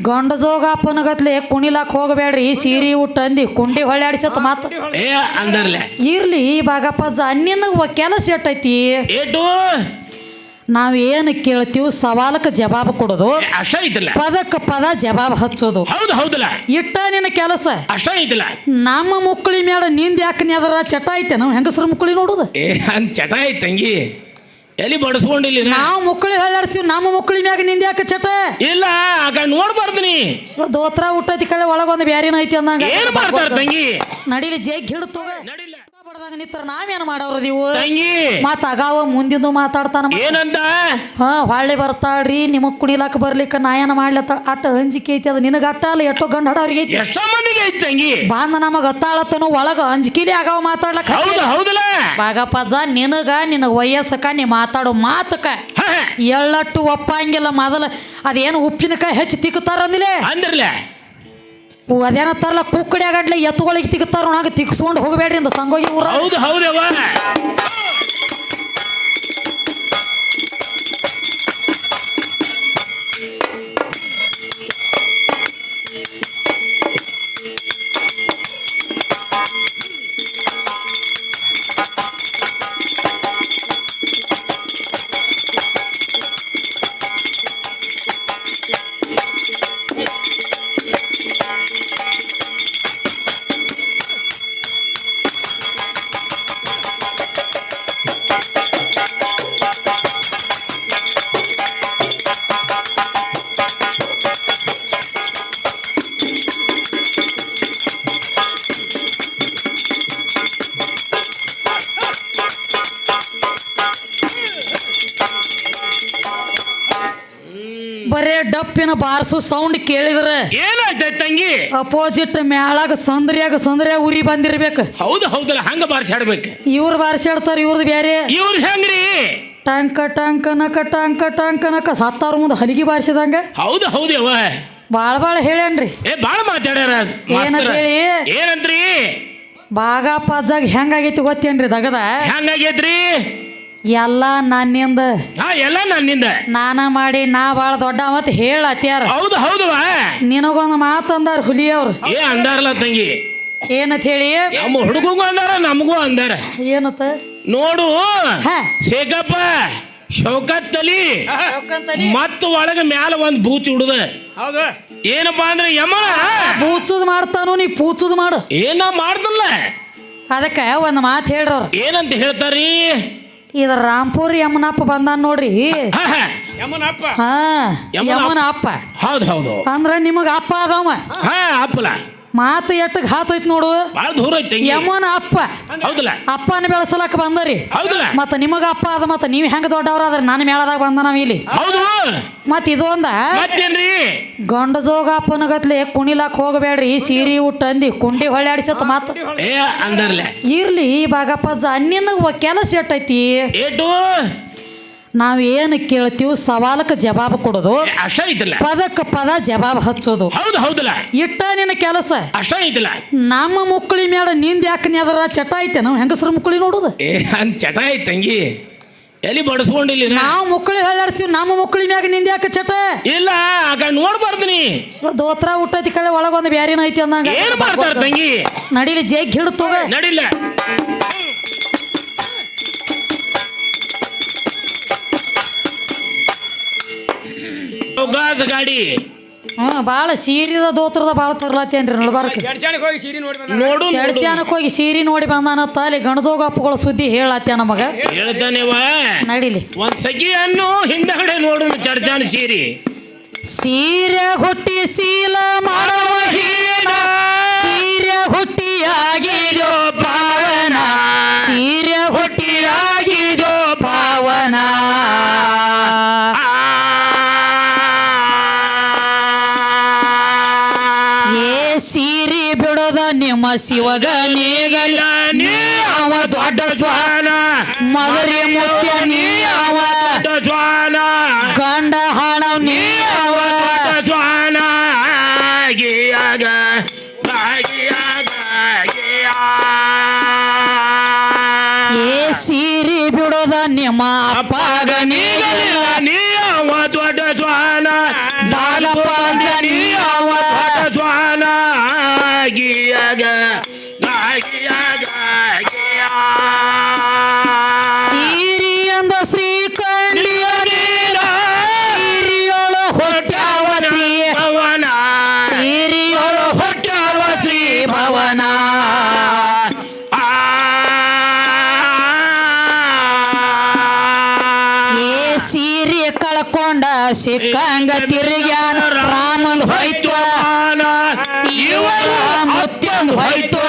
ಗಂಡ ಜೋಗಪ್ಪನಗತ್ಲೆ ಕುಣಿಲಾಕ್ ಹೋಗಬೇಡ್ರಿ ಸೀರೆ ಉಟ್ಟಂದಿ ಅಂದಿ ಕುಂಡಿ ಹೊಳ್ಯಾಡಿಸತ್ ಮಾತು. ಏ ಅಂದರ್ಲೆ. ಇರ್ಲಿ ಬಾಗಪ್ಪಜ್ಜ ನಿನಗೆ ಕೆಲಸ ಎಟ್ಟೈತಿ? ಏಟು. ನಾವೇನು ಕೇಳ್ತೀವಿ ಸವಾಲಕ್ಕೆ ಜವಾಬ್ ಕೊಡೋದು. ಅಷ್ಟ ಐತಲ್ಲ. ಪದಕ್ಕೆ ಪದ ಜವಾಬ್ ಹಚ್ಚೋದು. ಹೌದು ಹೌದಲ್ಲ. ಇಟ್ಟ ನಿನ್ನ ಕೆಲಸ. ಅಷ್ಟ ಐತಿಲ್ಲ. ನಮ್ಮ ಮುಕ್ಕಳಿ ಮೇಡ ನಿಂದ ಯಾಕೆ ಚಟ ಐತೆ ನಾವು ಹೆಂಗಸ್ರ ಮುಕ್ಕಳಿ ನೋಡುದು? ಏ ಹಂಗ್ ಚಟ ಐತ್ ಎಲ್ಲಿ ಬಡಿಸ್ಕೊಂಡಿಲ್ಲ ನಾವು ಮುಕ್ಕಳಿ ಹೇಳಿ ನಮ್ಮ ಮುಕ್ಕಳಿ ಮ್ಯಾಗ ನಿಂದ ಯಾಕೆ ಚಟ? ಇಲ್ಲ ಆಗ ನೋಡ್ಬಾರ್ದು ನೀ. ದೋತ್ರ ಹುಟ್ಟೈತಿ ಕಳೆ ಒಳಗೊಂದು ಬ್ಯಾರಿನ ಐತಿ ಅಂದಂಗ. ಏನ್ ಮಾಡ್ತಾರ ತಂಗಿ? ನಡಿಲಿ ಜೇಗ್ ಹಿಡ್ತೋಗ ನಿಂತರ ನಾವೇನು ಮಾಡವ್ರ ನೀವು? ತಂಗಿ! ಮಾತ್ ಅಗಾವ ಮುಂದಿಂದು ಮಾತಾಡ್ತಾನ ಏನಂದ ಏನಂತ? ಹಾ ಹೊಳ್ಳಿ ಬರ್ತಾಳ್ರಿ ನಿಮಗ್ ಕುಡಿಲಾಕ ಬರ್ಲಿಕ್ಕ ನಾ ಏನ ಮಾಡ್ಲತ್ತ ಅಟ್ಟ ಅಂಜಿಕೆ ಐತಿ ಅದು ನಿನಗ ಅಟ್ಟ ಅಲ್ಲ ಎಷ್ಟೋ ಗಂಡ ಹಡವ್ರಿಗೆ ಐತಿ. ಎಷ್ಟೋ ಮಂದಿಗೆ ಐತಿ ತಂಗಿ? ಬಾಂದ ನಮಗ ಗೊತ್ತಾಳತ್ತನು ಒಳಗ ಅಂಜಿಕಿಲಿ ಆಗಾವ ಮಾತಾಡ್ಲಕ್ಕ ಹೌದು ಹೌದಲ್ಲ? ಬಾಗಪ್ಪಜ್ಜ ನಿನಗ ನಿನಗ ವಯಸ್ಸಕ ನೀ ಮಾತಾಡೋ ಹ. ಎಳ್ಳಟ್ಟು ಒಪ್ಪಂಗಿಲ್ಲ ಮೊದಲ. ಅದೇನು ಉಪ್ಪಿನಕಾಯಿ ಹೆಚ್ಚು ತಿಕ್ಕುತ್ತಾರ ಅಂದಿಲ್ಲ ಅಂದ್ರಲ್ಲ ಅದೇನತ್ತಾರಲ್ಲ ಕುಕ್ಕಡಿ ಆಗಡ್ಲೆ ಎತ್ತುಗಳಿಗೆ ತಿಕ್ಕತಾರ ನಾಗ ತಿಕ್ಸ್ಕೊಂಡು ಹೋಗಬೇಡ್ರಿ ಅಂತ ಸಂಗೋಗಿ ಊರ. ಹೌದು ಹೌದವ್ವ ಡಪ್ಪಿನ ಬಾರಿಸು ಸೌಂಡ್ ಕೇಳಿದ್ರೆ ಏನಾಯ್ತ ತಂಗಿ? ಅಪೋಸಿಟ್ ಮ್ಯಾಳಾಗ ಸಂದ್ರಿಯಾಗ ಸಂದ್ರಿಯಾಗ ಉರಿ ಬಂದಿರ್ಬೇಕು. ಹೌದು ಹೌದಲ್ಲ ಹಂಗ ಬಾರಿಸಾಡ್ಬೇಕು ಇವ್ರು ಬಾರಿಸಾಡ್ತಾರ ಇವ್ರದ್ದು ಬೇರೆ ಇವ್ರ ಹೆಂಗ್ರಿ? ಟಂಕ ಟಾಂಕ ನಕ ಟಂಕ ಟಂಕ ನಕ ಸತ್ತಾರ ಮುಂದೆ ಹಲಿಗೆ ಬಾರಿಸಿದಂಗ. ಹೌದು ಹೌದು ಬಾಳ ಬಾಳ ಹೇಳೇನ್ರಿ ಏ ಬಾಳ ಮಾತಾಡ್ಯಾರ ಏನಂತ ಹೇಳಿ? ಏನಂತ್ರಿ? ಬಾಗ ಪಾಜಾಗ ಹೆಂಗಾಗೈತಿ ಗೊತ್ತೇನ್ರಿ ದಗದ? ಹೆಂಗಾಗೈತ್ರಿ? ಎಲ್ಲ ನನ್ನಿಂದ. ಹಾ ಎಲ್ಲ ನನ್ನಿಂದ. ನಾನ ಮಾಡಿ ನಾ ಬಾಳ ದೊಡ್ಡ ಮತ್ ಹೇಳತ್ಯಾರ ಹೌದು ಹೌದು ನಿನಗೊಂದು ಮಾತು ಅಂದಾರ ಹುಲಿಯವ್ರು. ಏ ಅಂದಾರಲ್ಲ ತಂಗಿ. ಏನಂತ ಹೇಳಿ? ನಮ್ಮ ಹುಡುಗಂಗೂ ಅಂದಾರ ನಮಗೂ ಅಂದಾರ. ಏನತ್ತ ನೋಡು ಹಾ. ಶೇಖಪ್ಪ ಶೌಕತ್ ಅಲಿ ಮತ್ತ ಒಳಗ ಮ್ಯಾಲ ಒಂದ್ ಬೂಚ್ ಹುಡುದ ಹೌದು. ಏನಪ್ಪಾ ಅಂದ್ರೆ ಯಮನ ಪೂಚುದ್ ಮಾಡ್ತಾನು ನೀ ಪೂಚುದ್ ಮಾಡು. ಏನ ಮಾಡ್ದಲ್ಲ. ಅದಕ್ಕೆ ಒಂದು ಮಾತು ಹೇಳ್ರವ್ರು. ಏನಂತ ಹೇಳ್ತಾರಿ? ಇದು ರಾಂಪುರ್ ಯಮನಪ್ಪ ಬಂದಾನ ನೋಡ್ರಿ. ಹಾ, ಹಾ. ಯಮನಪ್ಪ. ಹಾ ಯಮನ ಯಮನ ಅಪ್ಪ ಹೌದು ಹೌದು. ಅಂದ್ರ ನಿಮಗ ಅಪ್ಪ ಅದಾವ. ಹಾ ಅಪ್ಪಲ. ಮಾತು ಎಟ್ಟಗ್ ಹಾತೋಯ್ತು ನೋಡು. ಬಹಳ ದೂರ ಐತಿ ಯಮನ ಅಪ್ಪ. ಹೌದಲ್ಲ? ಅಪ್ಪನ ಬೆಳೆಸಲಕ್ಕ ಬಂದರಿ. ಹೌದಲ್ಲ? ಮತ್ತ ನಿಮಗ ಅಪ್ಪ ಅದ ಮತ್ತ ನೀವ್ ಹೆಂಗ ದೊಡ್ಡವ್ರ ಅದ್ರ ನಾನು ಮೇಳದಾಗ ಬಂದ ನಾವ್ ಇಲ್ಲಿ. ಹೌದು. ಮತ್ ಇದು ಒಂದ. ಜೋಗ ಗಂಡ ಜೋಗಪ್ಪನಗತ್ಲೆ ಕುಣಿಲಾಕ್ ಹೋಗಬೇಡ್ರಿ. ಸೀರಿ ಉಟ್ಟಂದಿ ಅಂದಿ ಕುಂಡಿ ಹೊಳ್ಯಾಡಿಸತ್ ಮಾತು ಅಂದರ್ಲೆ. ಇರ್ಲಿ ಬಾಗಪ್ಪ ನಿನಗ ಕೆಲಸ ಎಟ್ಟೈತಿ? ಏಟು? ನಾವೇನು ಕೇಳ್ತೀವಿ ಸವಾಲಕ್ಕೆ ಜವಾಬ್ ಕೊಡೋದು? ಅಷ್ಟೇ ಐತಲ್ಲ. ಪದಕ್ಕೆ ಪದ ಜವಾಬ್ ಹಚ್ಚೋದು. ಹೌದು ಹೌದಲ್ಲ. ಇಟ್ಟ ನಿನ್ನ ಕೆಲಸ. ಅಷ್ಟೇ ಐತಲ್ಲ. ನಮ್ಮ ಮುಕ್ಕಳಿ ಮೇಡ ನಿಂದ ಯಾಕೆ ನೀ ಅದರ ಚಟ ಐತೆ ನಾವು ಹೆಂಗಸರ ಮುಕ್ಕಳಿ ನೋಡುದು? ಏ ಹಂಗ್ ಚಟ ಐತ್ ತಂಗಿ. ಎಲ್ಲಿ ಬಡಿಸ್ಕೊಂಡಿಲ್ಲ? ನಾವು ಮುಕ್ಕಳಿ ಹೇಳ್ಯಾಡ್ತೀವಿ ನಮ್ಮ ಮುಕ್ಕಳಿ ಮ್ಯಾಗ ನಿಂದ ಯಾಕೆ ಚಟ? ಇಲ್ಲ ಆಗ ನೋಡ್ಬಾರ್ದು ನೀ. ದೋತ್ರ ಹುಟ್ಟೈತಿ ಕಡೆ ಒಳಗೊಂದು ಬ್ಯಾರಿನ ಐತಿ ಅಂದಂಗ. ಏನು ಮಾಡ್ತಾರ ತಂಗಿ? ನಡೀಲಿ ಜೇಗ್ ಹಿಡ್ತೋಗ ನಡಿಲ್ಲ ಗಾಸ ಗಾಡಿ. ಹ್ಮ್ ಬಾಳ ಸೀರಿದ ದೋತ್ರದ ಬಾಳ ತರ್ಲಾತೇನ್ರಿ ನೋಡ್ಬಾರ್ಕ. ಹೋಗಿ ಸೀರೆ ನೋಡಿ ಬಂದ ನೋಡು. ನೋಡು. ಚಡ್ಚಾನಕ್ ಹೋಗಿ ಸೀರೆ ನೋಡಿ ಬಂದಾನತ್ತ ಅಲ್ಲಿ ಗಣಜೋಗಪ್ಪಗಳ ಸುದ್ದಿ ಹೇಳಾತ್ಯ ನಮಗ. ಹೇಳ್ತಾನೆವ ನಡಿಲಿ. ಒಂದ್ ಸಖಿಯನ್ನು ಹಿಂದಗಡೆ ನೋಡು ಚಡ್ಚಾನ ಸೀರಿ. ಸೀರೆ ಹುಟ್ಟಿ ಸೀಲ ಮಾಡುವ ಹೀನ. ಶಿವಗ ನೀಗಲ ನೀ ಅವ ದೊಡ್ಡ ಸ್ವಾನ ಮಗರಿ ಮುತ್ಯ ನೀ ಅವ ಸ್ವಾನ ಗಂಡ ಹಾಳವ್ ನೀ ಅವ ಸ್ವಾನ ಗಿಯಾಗ ಗಿಯಾಗ ಏ ಸೀರಿ ಬಿಡೋದ ನಿಮ್ಮ ಅಪ್ಪಗ ನೀಗಲ ನೀ ಅವ ದೊಡ್ಡ ಜ್ವಾನ. ಬಾ ನೀ ಅವ. ದೊಡ್ಡ ಜ್ವಾನ. ಗಿಯಗ ಸಿಕ್ಕಂಗ ತಿರುಗ್ಯಾನ ರಾಮನ್ ಹೋಯ್ತು ಇವ ಮುತ್ಯನ್ ಹೋಯ್ತು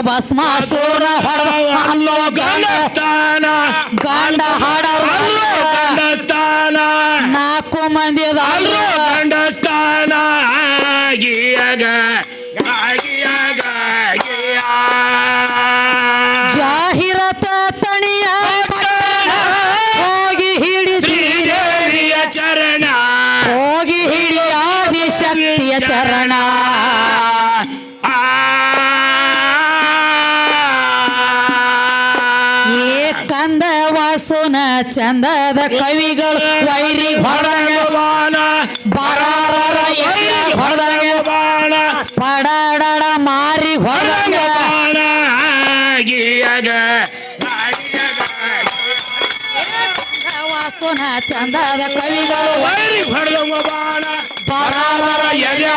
ವಿಷ್ಣು ಭಸ್ಮಾಸುರ ಹೊಡೆದ ಅಲ್ಲೋ ಗಂಡ ಗಂಡಸ್ಥಾನ ಗಂಡ ಹಾಡರು ಅಲ್ಲೋ ಗಂಡಸ್ಥಾನ ನಾಲ್ಕು ಮಂದಿ ಅಲ್ಲೋ ಗಂಡಸ್ಥಾನ ಗಿಯಗ ಗಿಯಗ ಗಿಯ ಜಾಹಿರತ ತಣಿಯ ಪಟ್ಟಣ ಹೋಗಿ ಹಿಡಿದಿ ಶ್ರೀದೇವಿಯ ಚರಣ ಹೋಗಿ ಹಿಡಿ ಆದಿಶಕ್ತಿಯ ಚರಣ ಚಂದದ ಕವಿಗಳು ವೈರಿ ಹೊಡೆದಂಗ ಬರಾರರ ಎದೆ ಬಾಣ. ಪಡಾಡಡ ಮಾರಿ ಹೊಡೆದಂಗ ವಾಸುನ ಚಂದದ ಕವಿಗಳು ಬರಾರರ ಎದೆ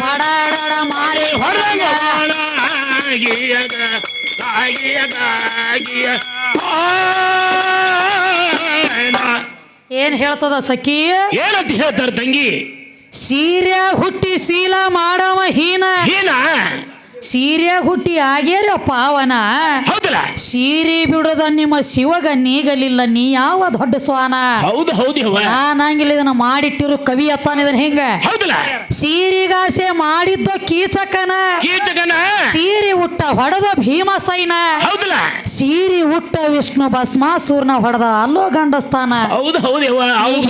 ಪಡಾಡಡ ಮಾರಿ ಹೊಡೆದಂಗ ಏನ್ ಹೇಳ್ತದ ಸಖಿ? ಏನಂತ ಹೇಳ್ತಾರ ತಂಗಿ? ಸೀರ್ಯ ಹುಟ್ಟಿ ಶೀಲ ಮಾಡವ ಹೀನ. ಏನ ಸೀರ್ಯಾಗ ಹುಟ್ಟಿ ಆಗ್ಯಾರ ಪಾವನ ಹೌದಲ್ಲ? ಸೀರೆ ಬಿಡೋದ ನಿಮ್ಮ ಶಿವಗ ನೀಗಲಿಲ್ಲ ನೀ ಯಾವ ದೊಡ್ಡ ಸ್ವಾನ ಹೌದು ಹೌದು. ನಾನಂಗಿಲ್ಲ ಇದನ್ನ ಮಾಡಿಟ್ಟಿರು ಕವಿ ಅಪ್ಪನ ಇದನ್ನ ಹೆಂಗ? ಹೌದಲ್ಲ? ಸೀರಿಗಾಸೆ ಮಾಡಿದ್ದ ಕೀಚಕನ. ಕೀಚಕನ? ಸೀರೆ ಉಟ್ಟ ಹೊಡೆದ ಭೀಮಸೈನ. ಹೌದಲ್ಲ? ಸೀರೆ ಉಟ್ಟ ವಿಷ್ಣು ಭಸ್ಮಾಸೂರ್ನ ಹೊಡೆದ ಅಲ್ಲೋ ಗಂಡಸ್ಥಾನ ಹೌದು.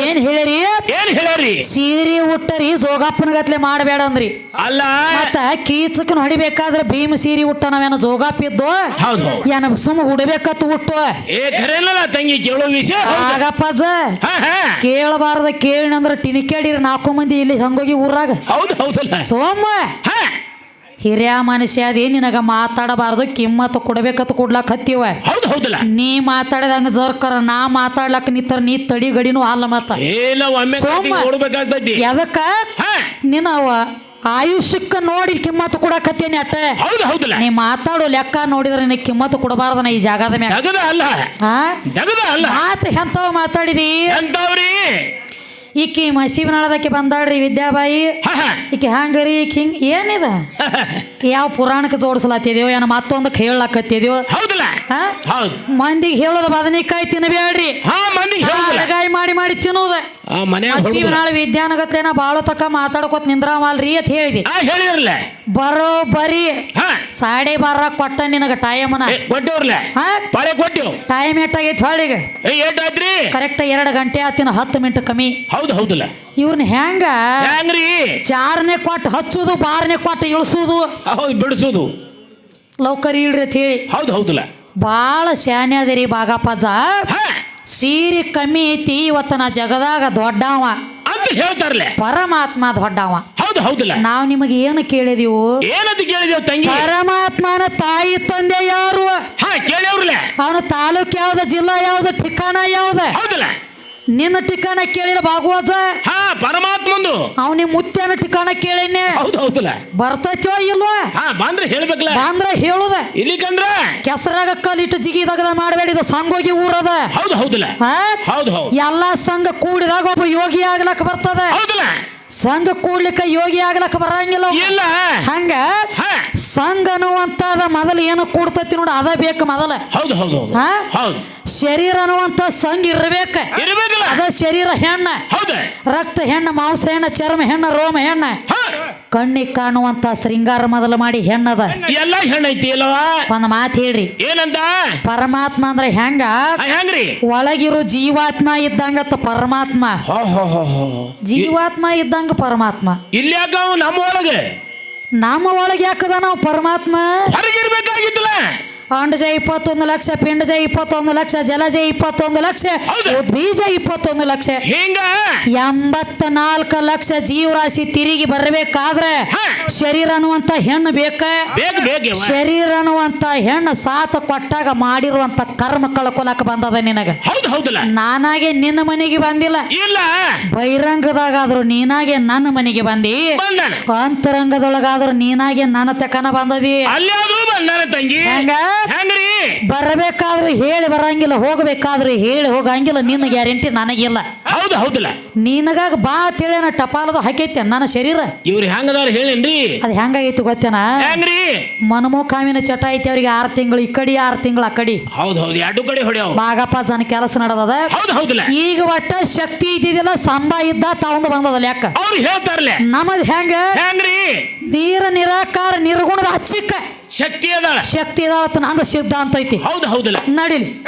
ಏನ್ ಹೇಳಿರಿ ಏನ್ ಹೇಳರಿ ಸೀರೆ ಹುಟ್ಟರಿ ಜೋಗಪ್ಪನ ಗತ್ಲೆ ಮಾಡಬೇಡ ಅಂದ್ರಿ. ಅಲ್ಲ. ಮತ್ತ ಕೀಚಕನ್ ಹೊಡಿಬೇಕಾದ್ರೆ ಭೀಮ ಸೀರಿ ಉಟ್ಟ ನಾವೇನ ಜೋಗಾಪಿದ್ದು ಹೌದು ಹೌದು. ಏನ ಸುಮ್ ಉಡಬೇಕತ್ತು ಉಟ್ಟು? ಏ ಖರೇನಲ್ಲ ತಂಗಿ ಕೇಳೋ ವಿಷಯ? ಹೌದು. ಆಗಪ್ಪಜ್ಜ ಹಾ, ಹಾ. ಕೇಳಬಾರ್ದ ಕೇಳಿನಂದ್ರ ಟಿನಿಕೇಡಿರಿ ನಾಲ್ಕು ಮಂದಿ ಇಲ್ಲಿ ಹಂಗೋಗಿ ಊರಾಗ. ಹೌದು ಹೌದಲ್ಲ. ಸೋಮ. ಹಾ. ಹಿರಿಯ ಮನುಷ್ಯ ಅದೇ ನಿನಗ ಮಾತಾಡಬಾರ್ದು ಕಿಮ್ಮತ್ತು ಕೊಡಬೇಕತ್ ಕೊಡ್ಲಾಕ್ ಹತ್ತಿವ. ಹೌದು ಹೌದಲ್ಲ. ನೀ ಮಾತಾಡಿದಂಗ ಜರ್ಕರ ನಾ ಮಾತಾಡ್ಲಕ್ ನಿತ್ತರ ನೀ ತಡಿ ಗಡಿನೂ ಅಲ್ಲ ಮತ್ತ. ಏನ ಒಮ್ಮೆ ಸೋಮ. ನೋಡ್ಬೇಕಾಗ್ತೈತಿ ಎದಕ್ಕ? ಹಾ. ನಿನ್ನ ಆಯುಷ್ಯಕ್ಕ ನೋಡಿ ಕಿಮ್ಮತ್ತು ಕೊಡಕತ್ತೇನೆ ಅಟ್ಟ ಹೌದು ಹೌದಲ್ಲ. ನೀ ಮಾತಾಡೋ ಲೆಕ್ಕ ನೋಡಿದ್ರೆ ನೀ ಕಿಮ್ಮತ್ತು ಕೊಡಬಾರ್ದನ ಈ ಜಾಗದ ಮೇಲೆ ಜಗದ ಅಲ್ಲ. ಹಾ ಜಗದ ಅಲ್ಲ. ಮಾತು ಎಂತವ ಮಾತಾಡಿದಿ? ಈಕಿ ಮಸೀಬನಾಳದಕ್ಕೆ ಬಂದಾಳ್ರಿ ವಿದ್ಯಾಬಾಯಿ. ಈಕಿ ಹಂಗರಿ ಈಕಿ ಹಿಂಗ್ ಏನಿದ? ಯಾವ ಪುರಾಣಕ್ಕೆ ಜೋಡಿಸ್ಲತ್ತಿದೇವು ಏನ ಮತ್ತೊಂದಕ್ಕೆ ಹೇಳಕತ್ತಿದೇವು ಮಂದಿಗೆ ಹೇಳೋದು ಬದನೆಕಾಯಿ ತಿನ್ನಬೇಡ್ರಿ. ಅಡಗಾಯಿ ಮಾಡಿ ಮಾಡಿ ತಿನ್ನೋದ. ಮಸೀಬನಾಳ ವಿದ್ಯಾನಗತ್ಲೇನ ಬಾಳೋ ತಕ್ಕ ಮಾತಾಡ್ಕೊತ ನಿಂದ್ರಾಮಲ್ರಿ ಅಂತ ಹೇಳಿದಿ. ಆ ಹೇಳಿರಲ್ಲ ಬರೋ ಬರೀ ಹಾ. ಸಾಡೆ ಬಾರ ಕೊಟ್ಟ ನಿನಗ ಟೈಮನ ಕೊಟ್ಟವ್ರಲ್ಲ? ಹಾ? ಪಾಳೆ ಕೊಟ್ಟೆವು ಟೈಮ್ ಎಷ್ಟಾಗೈತಿ ಹೊಳಿಗೆ ಏ ಏಟಾಯ್ತ್ರಿ ಕರೆಕ್ಟ್ ಎರಡು ಗಂಟೆ ಆತಿನ ಹತ್ತು ಮಿನಿಟ್ ಕಮ್ಮಿ. ಹೌದು ಹೌದಲ್ಲ. ಇವ್ರನ್ನ ಹೆಂಗ? ಹೆಂಗ್ರಿ? ಚಾರನೇ ಕೊಟ್ಟು ಹಚ್ಚುದು ಬಾರನೇ ಕೊಟ್ಟು ಇಳಿಸೋದು. ಹೌದು ಬಿಡಿಸೋದು. ಲೌಕರಿ ಇಳ್ರಿ ಅಂತ ಹೇಳಿ. ಹೌದು ಹೌದಲ್ಲ. ಭಾಳ ಶಾನೆ ಅದೇರಿ ಬಾಗಪ್ಪಜ್ಜ ಹಾ. ಸೀರೆ ಕಮ್ಮಿ ಐತಿ ಇವತ್ತು ನಾ ಜಗದಾಗ ದೊಡ್ಡವ. ಅಂತ ಹೇಳ್ತಾರಲ್ಲ. ಪರಮಾತ್ಮ ದೊಡ್ಡವ. ಹೌದಲ್ಲ. ನಾವು ನಿಮಗೆ ಏನು ಕೇಳಿದೀವು? ಏನದು ಕೇಳಿದೆವು ತಂಗಿ? ಪರಮಾತ್ಮನ ತಾಯಿ ತಂದೆ ಯಾರು? ಹಾ ಕೇಳ್ಯವ್ರಲ್ಲ. ಅವನ ತಾಲೂಕ್ ಯಾವ್ದ ಜಿಲ್ಲಾ ಯಾವ್ದ ಠಿಕಾಣ ಯಾವ್ದ? ಹೌದಲ್ಲ. ನಿನ್ನ ಠಿಕಾಣ ಕೇಳಿಲ್ಲ ಭಾಗವತ ಹಾ ಪರಮಾತ್ಮಂದು. ಅವನಿ ಮುತ್ಯನ ಠಿಕಾಣ ಕೇಳಿನೇ ಹೌದು ಹೌದಲ್ಲ. ಬರ್ತೈತೋ ಇಲ್ವಾ? ಹಾ ಬಂದ್ರೆ ಹೇಳ್ಬೇಕಲ್ಲ. ಬಂದ್ರ ಹೇಳುದ. ಇಲ್ಲಿಕಂದ್ರ? ಕೆಸರಾಗ ಕಲ್ಲಿಟ್ಟು ಜಿಗಿದಾಗ ಮಾಡಬೇಡಿದ ಸಂಗೋಗಿ ಊರದ. ಹೌದು ಹೌದಲ್ಲ. ಹಾ? ಹೌದು ಹೌದು. ಎಲ್ಲಾ ಸಂಘ ಕೂಡಿದಾಗ ಒಬ್ಬ ಯೋಗಿ ಆಗ್ಲಕ್ ಬರ್ತದ. ಹೌದಲ್ಲ. ಸಂಘ ಕೂಡ್ಲಿಕ್ಕೆ ಯೋಗಿ ಆಗ್ಲಕ್ಕ ಬರಂಗಿಲ್ಲ. ಇಲ್ಲ. ಹಂಗ? ಸಂಘ ಅನ್ನುವಂತದ ಮೊದಲು ಏನು ಕೂಡ್ತೈತಿ ನೋಡ ಅದ ಬೇಕು ಮೊದಲ. ಹೌದು ಹೌದು ಹೌದು. ಶರೀರ ಅನ್ನುವಂತ ಸಂಘ ಇರ್ಬೇಕ. ಅದ ಶರೀರ ಹೆಣ್ಣ. ರಕ್ತ ಹೆಣ್ಣ ಮಾಂಸ ಹೆಣ್ಣ ಚರ್ಮ ಹೆಣ್ಣ ರೋಮ ಹೆಣ್ಣ. ಕಣ್ಣಿಗೆ ಕಾಣುವಂತ ಶೃಂಗಾರ ಮೊದಲು ಮಾಡಿ ಹೆಣ್ಣದ. ಎಲ್ಲ ಹೆಣ್ಣೈತಿ ಒಂದ್ ಮಾತು ಹೇಳ್ರಿ. ಏನಂತ ಪರಮಾತ್ಮ ಅಂದ್ರೆ ಹೆಂಗ? ಹೆಂಗ್ರಿ? ಒಳಗಿರೋ ಜೀವಾತ್ಮ ಇದ್ದಂಗತ್ತ ಪರಮಾತ್ಮ. ಜೀವಾತ್ಮ ಇದ್ದಂಗ ಪರಮಾತ್ಮ. ಇಲ್ಲಿ ನಮ್ಮ ಒಳಗೆ? ನಮ್ಮ ಒಳಗೆ ಯಾಕದ ನಾವು ಪರಮಾತ್ಮ? ಹೊರಗಿರ್ಬೇಕಾಗಿತ್ತಲ್ಲ? ಅಂಡಜ ಇಪ್ಪತ್ತೊಂದು ಲಕ್ಷ ಪಿಂಡಜ ಇಪ್ಪತ್ತೊಂದು ಲಕ್ಷ ಜಲಜ ಇಪ್ಪತ್ತೊಂದು ಲಕ್ಷ. ಬೀಜ ಇಪ್ಪತ್ತೊಂದು ಲಕ್ಷ. ಹಿಂಗ? ಎಂಬತ್ತ ನಾಲ್ಕು ಲಕ್ಷ ಜೀವರಾಶಿ ತಿರುಗಿ ಬರಬೇಕಾದ್ರೆ. ಶರೀರ ಅನ್ನುವಂತ ಹೆಣ್ಣು ಬೇಕ. ಶರೀರ ಅನ್ನುವಂತ ಹೆಣ್ಣು ಸಾತ ಕೊಟ್ಟಾಗ ಮಾಡಿರುವಂತ ಕರ್ಮ ಕಳ್ಕೊಲಕ ಬಂದದ ನಿನಗ. ನಾನಾಗೆ ನಿನ್ನ ಮನೆಗೆ ಬಂದಿಲ್ಲ. ಇಲ್ಲ. ಬಹಿರಂಗದಾಗಾದ್ರೂ ನೀನಾಗೆ ನನ್ನ ಮನೆಗೆ ಬಂದಿ. ಅಂತರಂಗದೊಳಗಾದ್ರೂ ನೀನಾಗೆ ನನ್ನ ತಕನ ಬಂದದಿ. ಅಲ್ಲಿ ಬಂದ ಬಂದಾನ ತಂಗಿ. ಹೆಂಗ? ಹೆಂಗ್ರಿ? ಬರಬೇಕಾದ್ರೆ ಹೇಳಿ ಬರಂಗಿಲ್ಲ ಹೋಗಬೇಕಾದ್ರೆ ಹೇಳಿ ಹೋಗಂಗಿಲ್ಲ ನಿನ್ನ ಗ್ಯಾರಂಟಿ ನನಗಿಲ್ಲ. ಹೌದು ಹೌದಿಲ್ಲ. ನಿನಗಾಗ ಬಾ ತಿಳಿಯನ ಟಪಾಲದು ಹಾಕೈತೆ ನನ್ನ ಶರೀರ. ಇವ್ರು ಹೆಂಗದಾರ ಹೇಳೇನ್ರಿ? ಅದು ಹೆಂಗಾಗೈತಿ ಗೊತ್ತೇನ? ಹೆಂಗ್ರಿ? ಮನಮೋಕಾಮಿನ ಚಟ ಐತಿ ಅವ್ರಿಗೆ ಆರು ತಿಂಗಳು ಈ ಕಡಿ ಆರು ತಿಂಗಳು ಆ ಕಡೆ. ಹೌದು ಹೌದು ಎರಡು ಕಡೆ ಹೊಡ್ಯಾವ. ಬಾಗಪ್ಪ ಜನ ಕೆಲಸ ನಡೆದದ. ಹೌದು ಹೌದಲ್ಲ. ಈಗ ಒಟ್ಟ ಶಕ್ತಿ ಇದ್ದಿದ್ದಿಲ್ಲ ಸಂಬ ಇದ್ದ ತಗೊಂಡು ಬಂದದಲ್ಲ ಯಾಕ ಅವ್ರು ಹೇಳ್ತಾರಲ್ಲ. ನಮ್ಮದು ಹೆಂಗ? ಹೆಂಗ್ರಿ? ನೀರ ನಿರಾಕಾರ ನಿರ್ಗುಣದ ಹಚ್ಚಿಕ್ಕ. ಶಕ್ತಿ ಅದಾಳ. ಶಕ್ತಿ ಇದಾವತ್ತ ನಂದು ಸಿದ್ಧ ಅಂತ ಐತಿ. ಹೌದು ಹೌದಲ್ಲ? ನಡೀಲಿ.